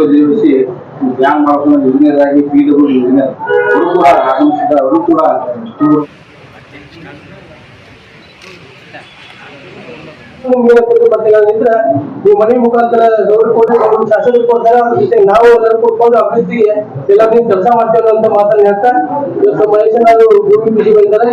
ಉದ್ಯೋಗಿಸಿ bank ಮಾಡ್ಕೊಂಡು engineer ಆಗಿ P W engineer ಅವರು ಕೂಡ ಆಗಮಿಸಿದ ಅವರು ಕೂಡ ಮುಂದಿನ ಪ್ರತಿಬದ್ಧಗಳಿಂದ ಮನೆ ಮುಖಾಂತರ ಗೌರವ ಕೊಟ್ಟು ನಮ್ಮ ಶಾಸಕರು ಕೊಡ್ತಾರೆ ನಾವು ಎಲ್ಲರೂ ಕೊಟ್ಕೊಂಡು ಅಭಿವೃದ್ಧಿಗೆ ಎಲ್ಲ ನೀವು ಕೆಲಸ ಮಾಡ್ತೇವೆ ಅಂತ ಮಾತನ್ನ ಹೇಳ್ತಾ, ಇವತ್ತು ಮಹೇಶನಾದ್ರು ಭೂಮಿ ಬಿಸಿ ಬಂದಿದ್ದಾರೆ.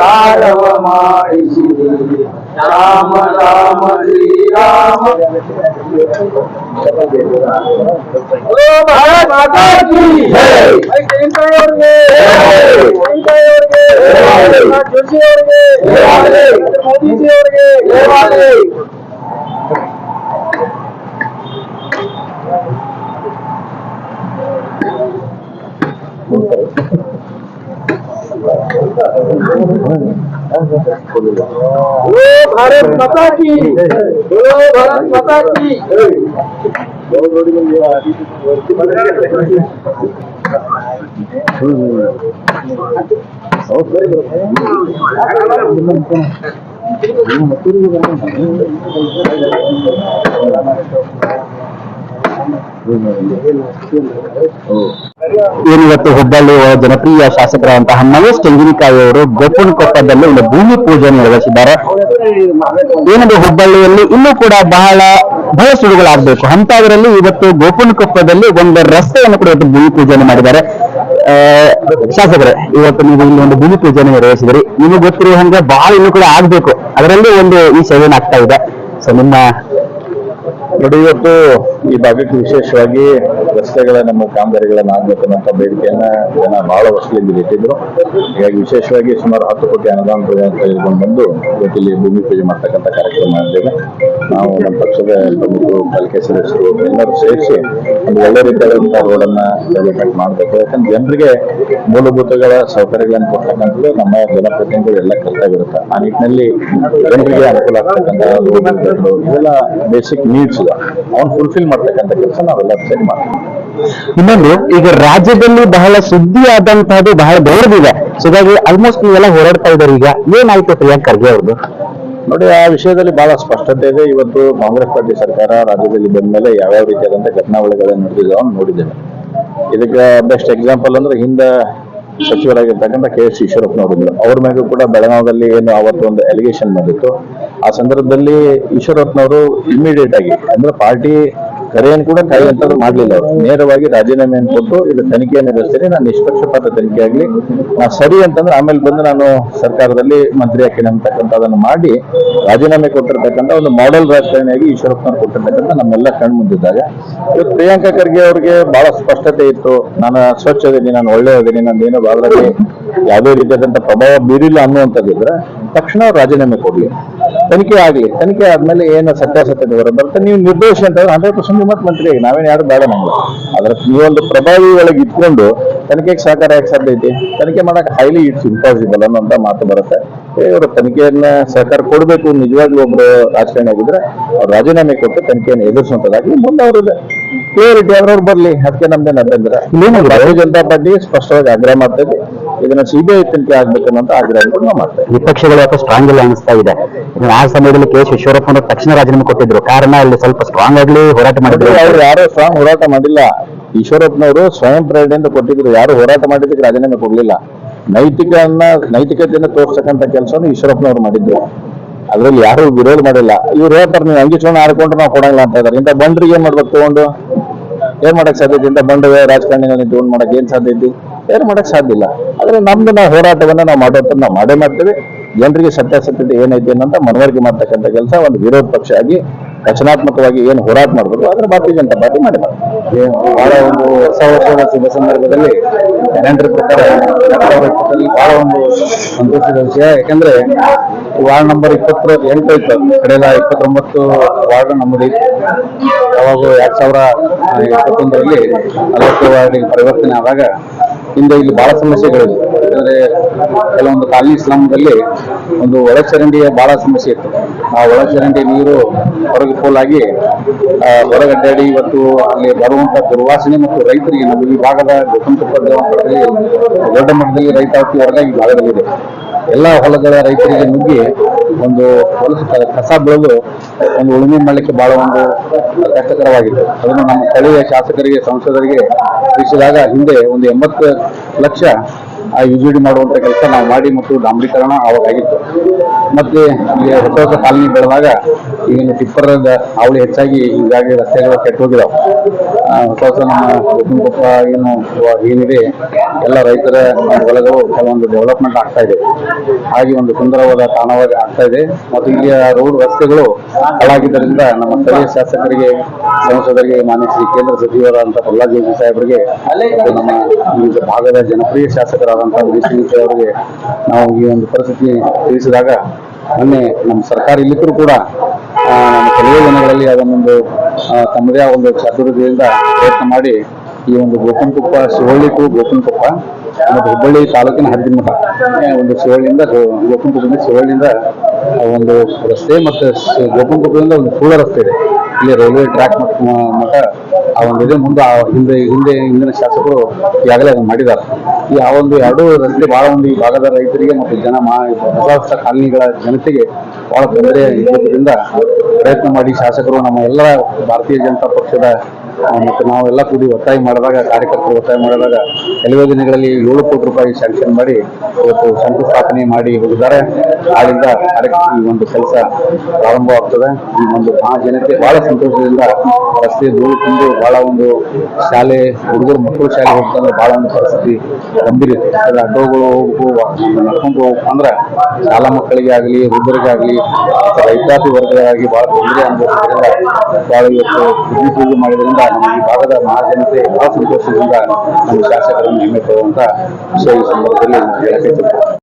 तारव मारिषि राम राम श्री राम भारत माता की जय इनका और के इनका और के मोदी जी और के ये वाले Thank you. भारत माता की। बोलो भारत माता की। ಏನಿವತ್ತು ಹುಬ್ಬಳ್ಳಿಯ ಜನಪ್ರಿಯ ಶಾಸಕರಾದಂತಹ ಮಹೇಶ್ ತೆಂಗಿನಕಾಯಿ ಅವರು ಗೋಪನಕೊಪ್ಪದಲ್ಲಿ ಒಂದು ಭೂಮಿ ಪೂಜೆ ನಿರ್ವಹಿಸಿದ್ದಾರೆ ಏನಿದೆ ಹುಬ್ಬಳ್ಳಿಯಲ್ಲಿ ಇನ್ನೂ ಕೂಡ ಬಹಳ ಬಹಳಷ್ಟು ಅಂತವರಲ್ಲಿ ಇವತ್ತು ಗೋಪನಕೊಪ್ಪದಲ್ಲಿ ಒಂದು ರಸ್ತೆಯನ್ನು ಕೂಡ ಇವತ್ತು ಭೂಮಿ ಪೂಜೆಯನ್ನು ಮಾಡಿದ್ದಾರೆ. ಶಾಸಕರೇ, ಇವತ್ತು ನೀವು ಇಲ್ಲಿ ಒಂದು ಭೂಮಿ ಪೂಜೆಯನ್ನು ನೆರವೇರಿಸಿದ್ರಿ. ನಿಮಗೆ ಗೊತ್ತಿರುವ ಹಂಗೆ ಬಹಳ ಇನ್ನೂ ಕೂಡ ಆಗ್ಬೇಕು. ಅದರಲ್ಲಿ ಒಂದು ಈ ಸೇವೆಯನ್ನು ಆಗ್ತಾ ಇದೆ. ಸೊ ನಿಮ್ಮ ನೋಡಿ, ಇವತ್ತು ಈ ಭಾಗಕ್ಕೆ ವಿಶೇಷವಾಗಿ ರಸ್ತೆಗಳ ನಮ್ಮ ಕಾಮಗಾರಿಗಳನ್ನ ಆಗ್ಬೇಕು ಅನ್ನೋ ಬೇಡಿಕೆಯನ್ನ ಜನ ಬಹಳ ವರ್ಷದಿಂದ ಇಟ್ಟಿದ್ರು ಹೀಗಾಗಿ ವಿಶೇಷವಾಗಿ ಸುಮಾರು ಹತ್ತು ಕೋಟಿ ಅನುದಾನ ತೆಗೆದುಕೊಂಡು ಬಂದು ಇವತ್ತು ಇಲ್ಲಿ ಭೂಮಿ ಪೂಜೆ ಮಾಡ್ತಕ್ಕಂಥ ಕಾರ್ಯಕ್ರಮ ಮಾಡಿದ್ದೇವೆ ನಾವು ನಮ್ಮ ಪಕ್ಷದ ಪ್ರಮುಖರು, ಪಾಲಿಕೆ ಸದಸ್ಯರು, ಎಲ್ಲರೂ ಸೇರಿಸಿ ಒಂದು ಒಳ್ಳೆ ರೀತಿಯಾದಂತಹ ಅನ್ನ ಡೆವಲಪ್ಮೆಂಟ್ ಮಾಡಬೇಕು. ಯಾಕಂದ್ರೆ ಜನರಿಗೆ ಮೂಲಭೂತಗಳ ಸೌಕರ್ಯಗಳನ್ನು ಕೊಡ್ತಕ್ಕಂಥದ್ದು ನಮ್ಮ ಜನಪ್ರತಿನಿಧಿಗಳು ಎಲ್ಲ ಕರ್ತವ್ಯ ಇರುತ್ತೆ ಆ ನಿಟ್ಟಿನಲ್ಲಿ ಜನರಿಗೆ ಅನುಕೂಲ ಆಗ್ತಕ್ಕಂಥ ರೋಡ್ ಇವೆಲ್ಲ ಬೇಸಿಕ್ ನೀಡ್ಸ್ ಇದೆ ಅವ್ನು ಫುಲ್ಫಿಲ್ ಮಾಡ್ತಕ್ಕಂಥ ಕೆಲಸ ನಾವೆಲ್ಲ ಸೇರಿ ಮಾಡ್ತೀವಿ. ಇನ್ನೊಂದು, ಈಗ ರಾಜ್ಯದಲ್ಲಿ ಬಹಳ ಸುದ್ದಿ ಆದಂತಹದ್ದು ಬಹಳ ದೊಡ್ಡದಿದೆ. ಸೊ ಹಾಗಾಗಿ ಆಲ್ಮೋಸ್ಟ್ ನೀವೆಲ್ಲ ಹೋರಾಡ್ತಾ ಇದ್ದಾರೆ ಈಗ. ಏನಾಯ್ತು ಪ್ರಿಯಾಂಕ್ ಖರ್ಗೆ ಅವ್ರದ್ದು ನೋಡಿ, ಆ ವಿಷಯದಲ್ಲಿ ಬಹಳ ಸ್ಪಷ್ಟತೆ ಇದೆ. ಇವತ್ತು ಕಾಂಗ್ರೆಸ್ ಪಾರ್ಟಿ ಸರ್ಕಾರ ರಾಜ್ಯದಲ್ಲಿ ಬಂದ ಮೇಲೆ ಯಾವ್ಯಾವ ರೀತಿಯಾದಂಥ ಘಟನಾವಳಿಗಳನ್ನು ನಡೆದಿದ್ದಾವೆ ಅಂತ ನೋಡಿದ್ದೇವೆ. ಇದಕ್ಕೆ ಬೆಸ್ಟ್ ಎಕ್ಸಾಂಪಲ್ ಅಂದ್ರೆ ಹಿಂದೆ ಸಚಿವರಾಗಿರ್ತಕ್ಕಂಥ ಕೆ ಎಸ್ ಈಶ್ವರಪ್ಪನವರಿದ್ರು ಅವ್ರ ಮೇಲೂ ಕೂಡ ಬೆಳಗಾವದಲ್ಲಿ ಏನು ಅವತ್ತು ಒಂದು ಎಲಿಗೇಷನ್ ಬಂದಿತ್ತು. ಆ ಸಂದರ್ಭದಲ್ಲಿ ಈಶ್ವರಪ್ಪನವರು ಇಮಿಡಿಯೇಟ್ ಆಗಿ, ಅಂದ್ರೆ ಪಾರ್ಟಿ ಕರೆಯನ್ನು ಕೂಡ ಕಾಯುವಂಥದ್ದು ಮಾಡ್ಲಿಲ್ಲ ಅವರು. ನೇರವಾಗಿ ರಾಜೀನಾಮೆಯನ್ನು ಕೊಟ್ಟು ಇದು ತನಿಖೆಯನ್ನು ನಡೆಸ್ತೀನಿ. ನಾನು ನಿಷ್ಪಕ್ಷಪಾತ ತನಿಖೆ ಆಗಲಿ ಸರಿ ಅಂತಂದ್ರೆ ಆಮೇಲೆ ಬಂದು ನಾನು ಸರ್ಕಾರದಲ್ಲಿ ಮಂತ್ರಿ ಹಾಕಿನ ಅಂತಕ್ಕಂಥದ್ದನ್ನು ಮಾಡಿ ರಾಜೀನಾಮೆ ಕೊಟ್ಟಿರ್ತಕ್ಕಂಥ ಒಂದು ಮಾಡೆಲ್ ರಾಜಕಾರಣಿಯಾಗಿ ಈಶ್ವರಪ್ಪನವ್ರು ಕೊಟ್ಟಿರ್ತಕ್ಕಂಥ ನಮ್ಮೆಲ್ಲ ಕಣ್ ಮುಂದಿದ್ದಾಗ ಇವತ್ತು ಪ್ರಿಯಾಂಕಾ ಖರ್ಗೆ ಅವರಿಗೆ ಬಹಳ ಸ್ಪಷ್ಟತೆ ಇತ್ತು. ನಾನು ಸ್ವಚ್ಛ ನಾನು ಒಳ್ಳೆ ನಾನು ಏನು ಭಾಗದಲ್ಲಿ ಯಾವುದೇ ರೀತಿಯಾದಂಥ ಪ್ರಭಾವ ಬೀರಿಲ್ಲ ಅನ್ನುವಂಥದ್ದಿದ್ರೆ ತಕ್ಷಣ ರಾಜೀನಾಮೆ ಕೊಡ್ಲಿ. ತನಿಖೆ ಆಗಲಿ ತನಿಖೆ ಆದ್ಮೇಲೆ ಏನು ಸತ್ಯಾಸತ್ಯ ವಿವರ ಬರುತ್ತೆ. ನೀವು ನಿರ್ದೇಶ ಅಂತ ಹಂಡ್ರೆಡ್ ಪರ್ಸೆಂಟ್ ನಿಮ್ಮ ಮಂತ್ರಿ ಆಗಿ ನಾವೇನು ಯಾರು ಬೇಡ ನಮ್ಗೆ. ಅದ್ರ ನೀವೊಂದು ಪ್ರಭಾವಿ ಒಳಗೆ ಇಟ್ಕೊಂಡು ತನಿಖೆಗೆ ಸಹಕಾರ ಯಾಕೆ ಸಾಧ್ಯ ಐತಿ ತನಿಖೆ ಮಾಡಕ್ ಹೈಲಿ ಇಟ್ಸ್ ಇಂಪಾಸಿಬಲ್ ಅನ್ನೋಂಥ ಮಾತು ಬರುತ್ತೆ. ಇವರು ತನಿಖೆಯನ್ನ ಸಹಕಾರ ಕೊಡಬೇಕು ನಿಜವಾಗ್ಲೂ ಒಬ್ರು ರಾಜಕಾರಣಿ ಆಗಿದ್ರೆ ಅವ್ರು ರಾಜೀನಾಮೆ ಕೊಟ್ಟು ತನಿಖೆಯನ್ನು ಎದುರಿಸುವಂತದಾಗಿ ಮುಂದೆ ಅವ್ರದ್ದು ಕ್ಲಿಯರಿಟಿ ಅವ್ರವ್ರು ಬರ್ಲಿ. ಅದಕ್ಕೆ ನಮ್ದೇನು ಅಭ್ಯಂತರ ಭಾರತೀಯ ಜನತಾ ಪಾರ್ಟಿ ಸ್ಪಷ್ಟವಾಗಿ ಆಗ್ರಹ ಮಾಡ್ತಾ ಇದನ್ನ ಸಿಬಿಐ ತನಿಖೆ ಆಗ್ಬೇಕನ್ನೋಂಥ ಆಗ್ರಹ ಮಾಡ್ತಾರೆ ಮಾಡ್ತಾ ವಿಪಕ್ಷಗಳು ಯಾಕೋ ಸ್ಟ್ರಾಂಗ್ ಇಲ್ಲ ಅನಿಸ್ತಾ ಇದೆ. ಆ ಸಮಯದಲ್ಲಿ ಕೆ ಎಸ್ ಈಶ್ವರಪ್ಪ ಅವರು ತಕ್ಷಣ ರಾಜೀನಾಮೆ ಕೊಟ್ಟಿದ್ರು. ಕಾರಣ ಅಲ್ಲಿ ಸ್ವಲ್ಪ ಸ್ಟ್ರಾಂಗ್ ಆಗ್ಲಿ ಹೋರಾಟ ಮಾಡಿದ್ರು. ಅವ್ರು ಯಾರು ಸ್ಟ್ರಾಂಗ್ ಹೋರಾಟ ಮಾಡಿಲ್ಲ. ಈಶ್ವರಪ್ಪನವರು ಸ್ವಯಂ ಪ್ರೇರಣೆಯಿಂದ ಕೊಟ್ಟಿದ್ರು. ಯಾರು ಹೋರಾಟ ಮಾಡಿದ್ದಕ್ಕೆ ರಾಜೀನಾಮೆ ಕೊಡ್ಲಿಲ್ಲ. ನೈತಿಕನ್ನ ನೈತಿಕತೆಯನ್ನು ತೋರ್ಸಕ್ಕಂತ ಕೆಲಸವನ್ನು ಈಶ್ವರಪ್ಪನವರು ಮಾಡಿದ್ರು. ಅದ್ರಲ್ಲಿ ಯಾರು ವಿರೋಧ ಮಾಡಿಲ್ಲ. ಇವ್ರು ಹೇಳ್ತಾರೆ ನೀವು ಅಂಗಿಸ್ಕೊಂಡು ಆಡ್ಕೊಂಡು ನಾವು ಕೊಡಂಗಿಲ್ಲ ಅಂತ ಇದಾರೆ. ಇಂಥ ಬಂಡ್ರಿಗೆ ಏನ್ ಮಾಡ್ಬೇಕು ತಗೊಂಡು? ಏನ್ ಮಾಡಕ್ ಸಾಧ್ಯ ಐತಿ ಇಂಥ ಬಂಡ ರಾಜಕಾರಣಿಗಳನ್ನ ತಗೊಂಡ್ ಮಾಡಕ್ ಏನ್ ಸಾಧ್ಯ ಏನು ಮಾಡಕ್ ಸಾಧ್ಯ ಇಲ್ಲ. ಆದ್ರೆ ನಮ್ದು ನಾವು ಹೋರಾಟವನ್ನ ನಾವು ಮಾಡೋದು ನಾವು ಮಾಡೇ ಮಾಡ್ತೇವೆ. ಜನರಿಗೆ ಸತ್ಯಾಸತ್ಯತೆ ಏನೈತೆ ಅಂತ ಮನವರಿಕೆ ಮಾಡ್ತಕ್ಕಂಥ ಕೆಲಸ ಒಂದು ವಿರೋಧ ಪಕ್ಷ ಆಗಿ ರಚನಾತ್ಮಕವಾಗಿ ಏನು ಹೋರಾಟ ಮಾಡಬೇಕು ಅದನ್ನ ಭಾರತೀಯ ಜನತಾ ಪಾರ್ಟಿ ಮಾಡಿ ಬಹಳ ಒಂದು ಹೊಸ ವರ್ಷದ ಸಂದರ್ಭದಲ್ಲಿ ಕ್ಯಾಲೆಂಡರ್ ಪ್ರಕಾರ ಬಹಳ ಒಂದು ಸಂತೋಷದ ವಿಷಯ. ಯಾಕಂದ್ರೆ ವಾರ್ಡ್ ನಂಬರ್ ಇಪ್ಪತ್ತರ ಎಂಟು ಇತ್ತು. ಕಡೆಯ ಇಪ್ಪತ್ತೊಂಬತ್ತು ವಾರ್ಡ್ ನಮ್ಮದು ಅವಾಗ ಎರಡ್ ಸಾವಿರ ಇಪ್ಪತ್ತೊಂದರಲ್ಲಿ ನಲವತ್ತು ವಾರ್ಡ್ ಪರಿವರ್ತನೆ ಆದಾಗ ಹಿಂದೆ ಇಲ್ಲಿ ಬಹಳ ಸಮಸ್ಯೆಗಳಿವೆ ಯಾಕಂದ್ರೆ ಕೆಲವೊಂದು ಕಾಲನಿ ಸ್ಲಮ್ದಲ್ಲಿ ಒಂದು ಒಳಚರಂಡಿಯ ಬಹಳ ಸಮಸ್ಯೆ ಇತ್ತು. ಆ ಒಳಚರಂಡಿ ನೀರು ಹೊರಗೆ ಪೋಲಾಗಿ ಹೊರಗಡ್ಡಾಡಿ ಇವತ್ತು ಅಲ್ಲಿ ಬರುವಂತ ದುರ್ವಾಸನೆ ಮತ್ತು ರೈತರಿಗೆ ನಮ್ಮ ಈ ಭಾಗದ ದೇವಸ್ಥಾನದಲ್ಲಿ ದೊಡ್ಡ ಮಟ್ಟದಲ್ಲಿ ರೈತಾಪಿ ಹೊರಗಾಗಿ ಭಾಗದಲ್ಲಿದೆ ಎಲ್ಲ ಹೊಲಗಳ ರೈತರಿಗೆ ನುಗ್ಗಿ ಒಂದು ಕಸ ಬೆಳೆದು ಒಂದು ಉಳುಮೆ ಮಾಡಲಿಕ್ಕೆ ಬಹಳ ಒಂದು ಕಷ್ಟಕರವಾಗಿದೆ. ಅದನ್ನು ನಮ್ಮ ಸ್ಥಳೀಯ ಶಾಸಕರಿಗೆ, ಸಂಸದರಿಗೆ ತಿಳಿಸಿದಾಗ ಹಿಂದೆ ಒಂದು ಎಂಬತ್ತು ಲಕ್ಷ ಆ ಯುಜಿಡಿ ಮಾಡುವಂತ ಕೆಲಸ ನಾವು ಮಾಡಿ ಮತ್ತು ಡಾಂಬರೀಕರಣ ಅವಾಗಾಗಿತ್ತು ಮತ್ತೆ ಹೊಸ ಹೊಸ ಕಾಲನಿ ಬೆಳೆದಾಗ ಈಗಿನ ಟಿಪ್ಪರದ ಅವಳಿ ಹೆಚ್ಚಾಗಿ ಈಗಾಗಲೇ ರಸ್ತೆಗಳು ಕೆಟ್ಟೋಗಿದಾವೆ ಹೊಸ ಹೊಸ ನಮ್ಮ ಏನು ಏನಿದೆ, ಎಲ್ಲ ರೈತರ ಹೊಲಗಳು ಕೆಲವೊಂದು ಡೆವಲಪ್ಮೆಂಟ್ ಆಗ್ತಾ ಇದೆ. ಹಾಗೆ ಒಂದು ಸುಂದರವಾದ ತಾಣವಾಗಿ ಆಗ್ತಾ ಇದೆ. ಮತ್ತು ಇಲ್ಲಿಯ ರೋಡ್ ರಸ್ತೆಗಳು ಹಾಳಾಗಿದ್ದರಿಂದ ನಮ್ಮ ಸ್ಥಳೀಯ ಶಾಸಕರಿಗೆ, ಸಂಸದರಿಗೆ, ಮಾನ್ಯ ಶ್ರೀ ಕೇಂದ್ರ ಸಚಿವರಾದಂಥ ಪ್ರಹ್ಲಾದ್ ಜೋಶಿ ಸಾಹೇಬರಿಗೆ ನಮ್ಮ ಭಾಗದ ಜನಪ್ರಿಯ ಶಾಸಕರಾದಂಥ ವಿ ಅವರಿಗೆ ನಾವು ಈ ಒಂದು ಪರಿಸ್ಥಿತಿ ತಿಳಿಸಿದಾಗ ಮೊನ್ನೆ ನಮ್ಮ ಸರ್ಕಾರ ಇಲ್ಲಿದ್ದರೂ ಕೂಡ ಕೆಲವೇ ದಿನಗಳಲ್ಲಿ ಅದನ್ನೊಂದು ತಮ್ಮದೇ ಒಂದು ಚಾತುರ್ಯದಿಂದ ಪ್ರಯತ್ನ ಮಾಡಿ ಈ ಒಂದು ಗೋಪನ್ಕೊಪ್ಪ ಶಿವಳ್ಳಿ ಟು ಗೋಪನ್ಕೊಪ್ಪ ಮತ್ತು ಹುಬ್ಬಳ್ಳಿ ತಾಲೂಕಿನ ಹದ್ದಿನ ಮಠ ಒಂದು ಶಿವಳ್ಳಿಯಿಂದ ಗೋ- ಗೋಪನ್ಕೊಪ್ಪದಿಂದ ಶಿವಳ್ಳಿಯಿಂದ ಒಂದು ರಸ್ತೆ ಮತ್ತು ಗೋಪನ್ಕೊಪ್ಪದಿಂದ ಒಂದು ಸೂಳ ರಸ್ತೆ ಇದೆ. ಇಲ್ಲಿ ರೈಲ್ವೆ ಟ್ರ್ಯಾಕ್ ಮಠ ಆ ಒಂದು ಇದೆ ಮುಂದೆ ಹಿಂದೆ ಹಿಂದೆ ಹಿಂದಿನ ಶಾಸಕರು ಈಗಾಗಲೇ ಅದನ್ನು ಮಾಡಿದ್ದಾರೆ. ಈ ಆ ಒಂದು ಎರಡು ರಸ್ತೆ ಬಹಳ ಒಂದು ಈ ಭಾಗದ ರೈತರಿಗೆ ಮತ್ತು ಜನ ಮಾ, ಹೊಸ ಹೊಸ ಕಾಲನಿಗಳ ಜನತೆಗೆ ಬಹಳ ತೊಂದರೆ ಇರೋದ್ರಿಂದ ಪ್ರಯತ್ನ ಮಾಡಿ ಶಾಸಕರು ನಮ್ಮ ಎಲ್ಲ ಭಾರತೀಯ ಜನತಾ ಪಕ್ಷದ ಮತ್ತು ನಾವೆಲ್ಲ ಕೂಡಿ ಒತ್ತಾಯ ಮಾಡಿದಾಗ, ಕಾರ್ಯಕರ್ತರು ಒತ್ತಾಯ ಮಾಡಿದಾಗ ಕೆಲವೇ ದಿನಗಳಲ್ಲಿ ಏಳು ಕೋಟಿ ರೂಪಾಯಿ ಸ್ಯಾಂಕ್ಷನ್ ಮಾಡಿ ಇವತ್ತು ಶಂಕುಸ್ಥಾಪನೆ ಮಾಡಿ ಹೋಗಿದ್ದಾರೆ. ಆಳಿಂದ ಕಾರ್ಯಕರ್ತರು ಈ ಒಂದು ಕೆಲಸ ಪ್ರಾರಂಭವಾಗ್ತದೆ. ಈ ಒಂದು ಆ ಜನತೆ ಬಹಳ ಸಂತೋಷದಿಂದ ರಸ್ತೆ ಧೂಳು ತುಂಬಿ ಬಹಳ ಒಂದು ಶಾಲೆ, ಹುಡುಗರು ಮಕ್ಕಳು ಶಾಲೆ ಹೋಗ್ತಂದ್ರೆ ಬಹಳ ಒಂದು ಪರಿಸ್ಥಿತಿ ಗಂಭೀರ ಇದೆ ಯಾಕಂದ್ರೆ ಹೋಗು ನಡ್ಕೊಂಡು ಹೋಗ್ಬೇಕು ಅಂದ್ರೆ ಶಾಲಾ ಮಕ್ಕಳಿಗೆ ಆಗಲಿ ವೃದ್ಧರಿಗಾಗಲಿ ರೈತಾಪಿ ವರ್ಗಗಳಾಗಿ ಬಹಳ ತೊಂದರೆ ಅನುಭವಿಸೋದ್ರಿಂದ ಬಹಳ ಇವತ್ತು ಪೂಜೆ ಮಾಡಿದ್ರಿಂದ ನಮ್ಮ ಈ ಭಾಗದ ಮಹಾಜನತೆ ಬಹಳ ಸಂತೋಷದಿಂದ ನಮ್ಮ ಶಾಸಕರನ್ನು ಹೆಮ್ಮೆ ಪಡುವಂತ ವಿಷಯ ಈ ಸಂದರ್ಭದಲ್ಲಿ ಇಚ್ಛೆಪಡ್ತೀನಿ.